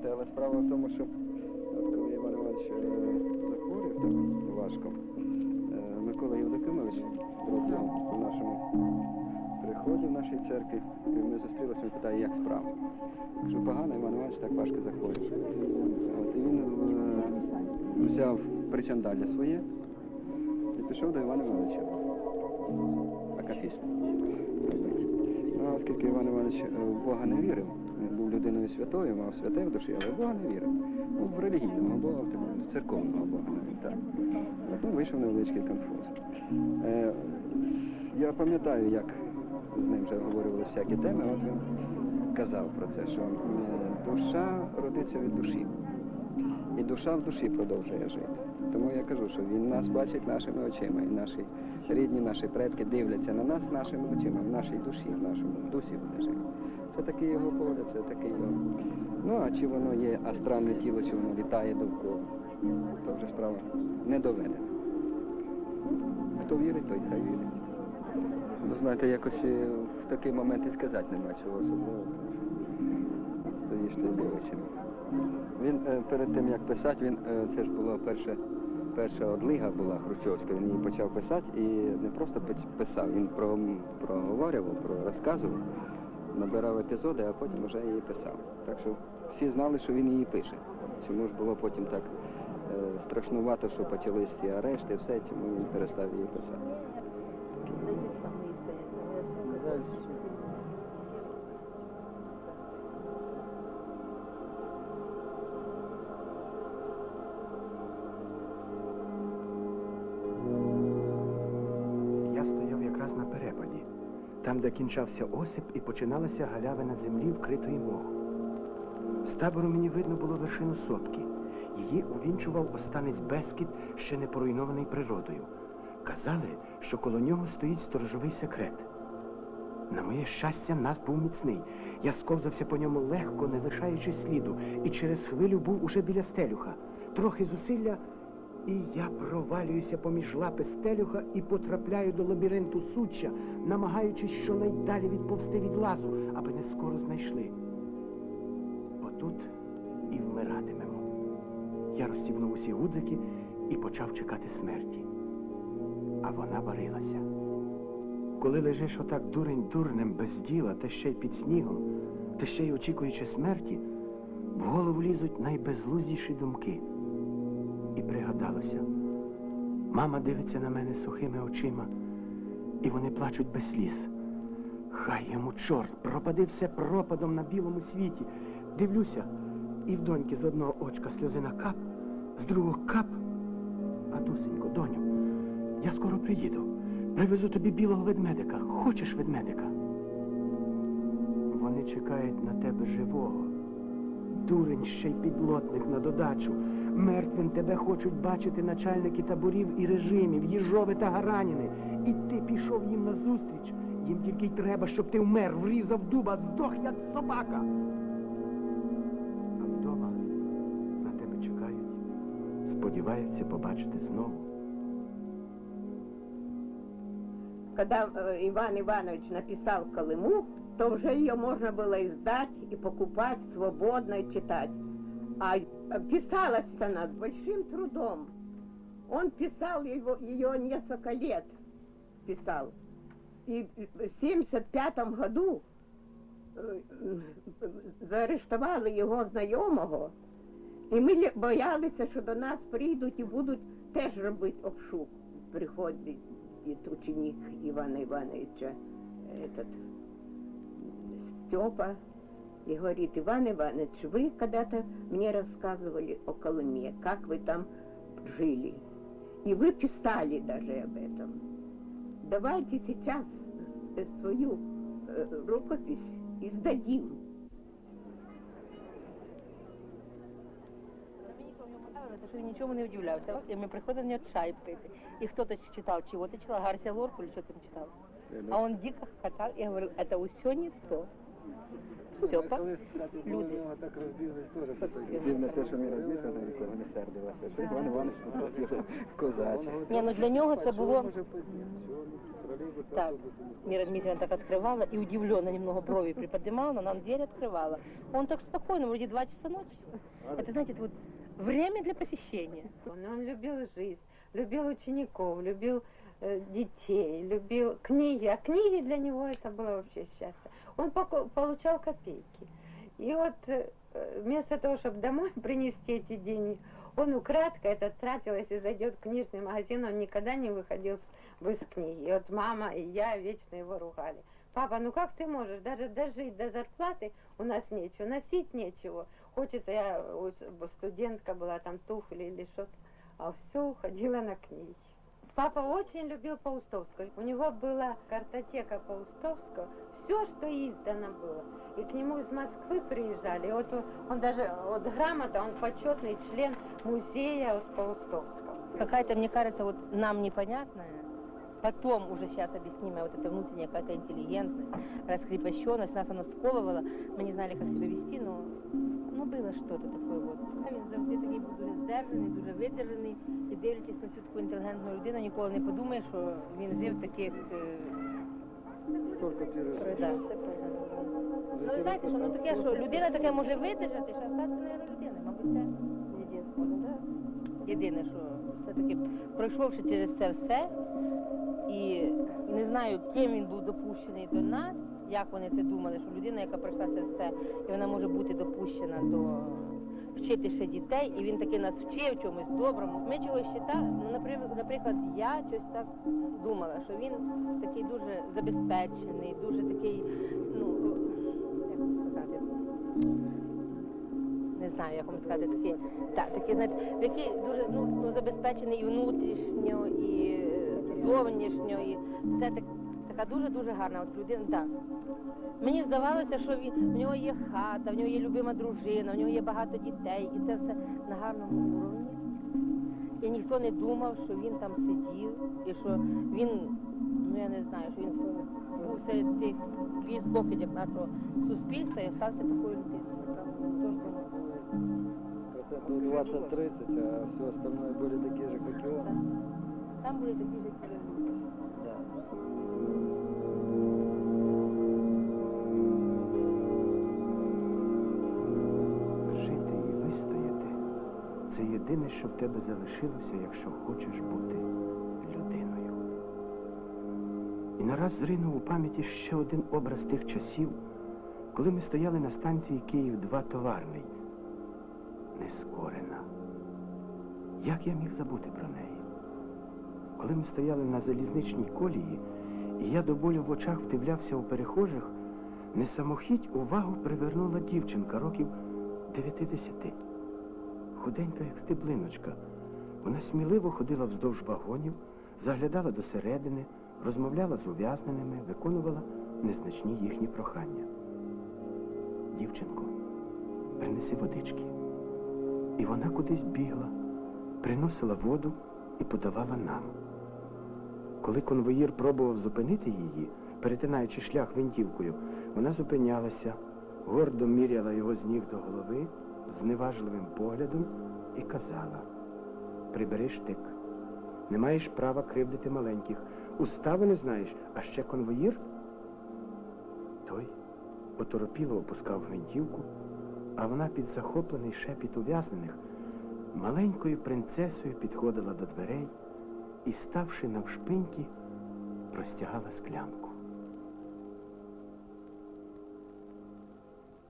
можемо але справа в тому, що от коли Іван Іванович е, захворів так важко, е, Микола Євдокимович був у нашому приході в нашій церкві, і ми зустрілися, він питає, як справа. Кажу, погано, Іван Іванович так важко захворів. От, і він е, взяв причандалля своє і пішов до Івана Івановича. Акафіст. Ну, оскільки Іван Іванович е, в Бога не вірив, був людиною святою, мав святе в душі, але в Бога не вірив. Ну, в релігійного Бога, в церковного Бога. Так. От, ну, вийшов невеличкий конфуз. Е, я пам'ятаю, як з ним вже обговорювали всякі теми, от він казав про це, що е, душа родиться від душі. І душа в душі продовжує жити. Тому я кажу, що він нас бачить нашими очима, і наші рідні, наші предки дивляться на нас нашими очима, в нашій душі, в нашому дусі вони живуть. Це такий його погляд, це такий його. Ну а чи воно є астральне тіло, чи воно літає довкола, то вже справа не доведена. Хто вірить, той хай вірить. Ну, знаєте, якось е, в такий момент і сказати нема чого особливого. Стоїш ти дивишся. Він е, перед тим як писати, він е, це ж була перша, перша одлига була Хрущовська. Він її почав писати і не просто писав, він про, проговорював, про розказував, набирав епізоди, а потім вже її писав. Так що всі знали, що він її пише. Чому ж було потім так е, страшнувато, що почались ці арешти, все, чому він перестав її писати. Там, де кінчався осип і починалася галявина землі, вкритої мохом. З табору мені видно було вершину сопки. Її увінчував останець безкіт, ще не поруйнований природою. Казали, що коло нього стоїть сторожовий секрет. На моє щастя, нас був міцний. Я сковзався по ньому легко, не лишаючи сліду, і через хвилю був уже біля стелюха. Трохи зусилля, і я провалююся поміж лапи стелюха і потрапляю до лабіринту суччя, намагаючись щонайдалі відповсти від лазу, аби не скоро знайшли. Отут і вмиратимемо. Я розстібнув усі гудзики і почав чекати смерті. А вона варилася. Коли лежиш отак дурень дурнем без діла, та ще й під снігом, та ще й очікуючи смерті, в голову лізуть найбезглуздіші думки. І пригадалося. Мама дивиться на мене сухими очима, і вони плачуть без сліз. Хай йому чорт, пропади все пропадом на білому світі. Дивлюся, і в доньки з одного очка сльозина кап, з другого кап. А дусенько, доню, я скоро приїду. Привезу тобі білого ведмедика. Хочеш ведмедика? Вони чекають на тебе живого. Дурень ще й підлотник на додачу. Мертвим тебе хочуть бачити начальники таборів і режимів, Їжове та Гараніни. І ти пішов їм назустріч. Їм тільки й треба, щоб ти вмер, врізав дуба, здох, як собака. А вдома на тебе чекають, сподіваються побачити знову. Когда э, Иван Иванович написал Колыму, то уже ее можно было издать и покупать свободно и читать. А э, писалась она с большим трудом. Он писал его, ее несколько лет, писал. И в 75 году е, заарештували його знайомого, і ми боялися, що до нас прийдуть і будуть теж робити обшук. Приходить ученик Ивана Ивановича, этот Степа, и говорит, Иван Иванович, вы когда-то мне рассказывали о Колыме, как вы там жили. И вы писали даже об этом. Давайте сейчас э, свою э, рукопись издадим. що він нічому не удивлявся. І ми приходили в нього чай пити. І хто-то читав, чого ти читала, Гарсія Лорку, чи що ти читав? А він дико хохотав і говорив, це усе не то. Степа, люди. так розбіглись теж. От Дивно те, що мій родитель на нікого не сердилася. Що Іван Іванович ну, тут вже козачий. Ні, ну для нього це було так. Мира Дмитриевна так открывала и удивленно немного брови приподнимала, но нам дверь открывала. Он так спокойно, вроде два часа ночи. Это, знаете, это вот время для посещения. Он, он любил жизнь, любил учеников, любил э, детей, любил книги. А книги для него это было вообще счастье. Он получал копейки. И вот э, вместо того, чтобы домой принести эти деньги, он украдкой это тратил, если зайдет в книжный магазин, он никогда не выходил с, без книги. И вот мама и я вечно его ругали. Папа, ну как ты можешь даже дожить до зарплаты? У нас нечего, носить нечего. Хочется, я студентка была, там туфли или что-то, а все уходило на книги. Папа очень любил Паустовского. У него была картотека Паустовского, все, что издано было. И к нему из Москвы приезжали. И вот он, он даже, вот грамота, он почетный член музея вот Паустовского. Какая-то, мне кажется, вот нам непонятная, потом уже сейчас объяснимая вот эта внутренняя какая-то интеллигентность, раскрепощенность, нас оно сковывало, мы не знали, как себя вести, но ну, было что-то такое. Вот. А він завжди такий був дуже здержаний, дуже видержаний. І дивлячись на цю таку інтелігентну людину, ніколи не подумає, що він жив в таких. е, Столько пережив. Да. Ну, ви знаєте, що ну таке, що людина таке може видержати, що остатися, мабуть, людиною. Мабуть, це єдине, да? єдине, що все-таки пройшовши через це все, і не знаю, ким він був допущений до нас, як вони це думали, що людина, яка пройшла це все, і вона може бути допущена до вчити ще дітей, і він таки нас вчив чомусь доброму. Ми чогось читали, ну, наприклад, наприклад, я щось так думала, що він такий дуже забезпечений, дуже такий, ну, як сказати, не знаю, як вам сказати, такий, так, такий, знаєте, який дуже ну, ну, забезпечений і внутрішньо, і зовнішньо, і все так, така дуже-дуже гарна от людина, так. Мені здавалося, що він, в нього є хата, в нього є любима дружина, в нього є багато дітей, і це все на гарному уровні. І ніхто не думав, що він там сидів, і що він, ну я не знаю, що він був серед цих дві покидів нашого суспільства і остався такою людиною. Процентов 20-30, а все остальное были такие же, как и он. Там були такі ж, як. Да. Жити і вистояти це єдине, що в тебе залишилося, якщо хочеш бути людиною. І нараз зринув у пам'яті ще один образ тих часів, коли ми стояли на станції Київ 2 товарний. Нескорена. Як я міг забути про неї? Коли ми стояли на залізничній колії, і я до болю в очах вдивлявся у перехожих, не самохідь увагу привернула дівчинка років 90. Худенька, як стеблиночка. Вона сміливо ходила вздовж вагонів, заглядала до середини, розмовляла з ув'язненими, виконувала незначні їхні прохання. Дівчинко, принеси водички. І вона кудись бігла, приносила воду і подавала нам. Коли конвоїр пробував зупинити її, перетинаючи шлях винтівкою, вона зупинялася, гордо міряла його з ніг до голови, з неважливим поглядом і казала: Прибери штик, не маєш права кривдити маленьких. Устави не знаєш, а ще конвоїр? Той оторопіло опускав гвинтівку, а вона під захоплений шепіт ув'язнених маленькою принцесою підходила до дверей і, ставши навшпиньки, простягала склянку.